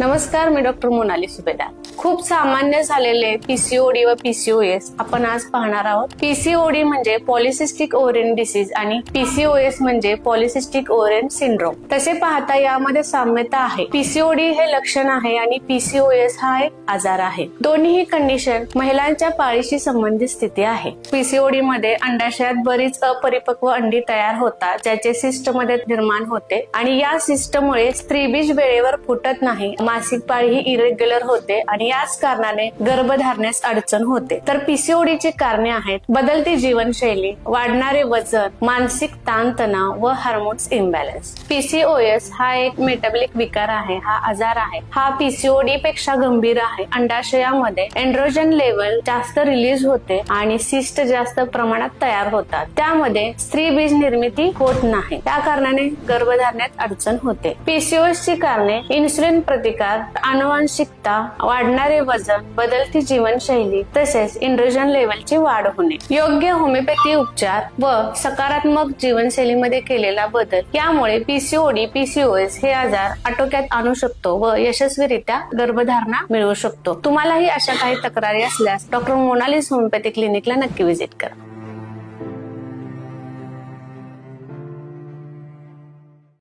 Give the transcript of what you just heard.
नमस्कार मी डॉक्टर मोनाली सुभेदार. खूप सामान्य झालेले पीसीओडी व पीसीओएस आपण आज पाहणार आहोत. पीसीओडी म्हणजे पॉलिसिस्टिक ओरेन डिसीज आणि पीसीओएस म्हणजे पॉलिसिस्टिक ओरेन सिंड्रोम तसे पाहता यामध्ये साम्यता आहे. पीसीओडी हे लक्षण आहे आणि पीसीओएस हा एक आजार आहे. दोन्ही कंडिशन महिलांच्या पाळीशी संबंधित स्थिती आहे. पीसीओडी मध्ये अंडाशयात बरीच अपरिपक्व अंडी तयार होतात ज्याचे सिस्टमध्ये निर्माण होते आणि या सिस्टमुळे स्त्रीबीज वेळेवर फुटत नाही. मासिक पाळी ही इरेग्युलर होते आणि याच कारणाने गर्भधारण्यास अडचण होते. तर पीसीओडीची कारणे आहेत बदलती जीवनशैली वाढणारे वजन मानसिक ताणतणाव व हार्मोन्स इम्बॅलन्स पीसीओएस हा एक मेटाबॉलिक विकार आहे हा आजार आहे. हा पीसीओडी पेक्षा गंभीर आहे. अंडाशयामध्ये एन्ड्रोजन लेवल जास्त रिलीज होते आणि सिस्ट जास्त प्रमाणात तयार होतात. त्यामध्ये स्त्री बीज निर्मिती होत नाही. त्या कारणाने गर्भधारण्यात अडचण होते. पीसीओएस ची कारणे इन्सुलिन विकार आनुवांशिकता वाढणारे वजन बदलती जीवनशैली तसेच इंड्रोजन लेवलची वाढ होणे. योग्य होमिओपॅथी उपचार व सकारात्मक जीवनशैलीमध्ये केलेला बदल यामुळे पीसीओडी पीसीओएस हे आजार आटोक्यात आणू शकतो व यशस्वीरित्या गर्भधारणा मिळवू शकतो. तुम्हालाही अशा काही तक्रारी असल्यास डॉक्टर मोनालिस होमिओपॅथी क्लिनिकला नक्की व्हिजिट करा.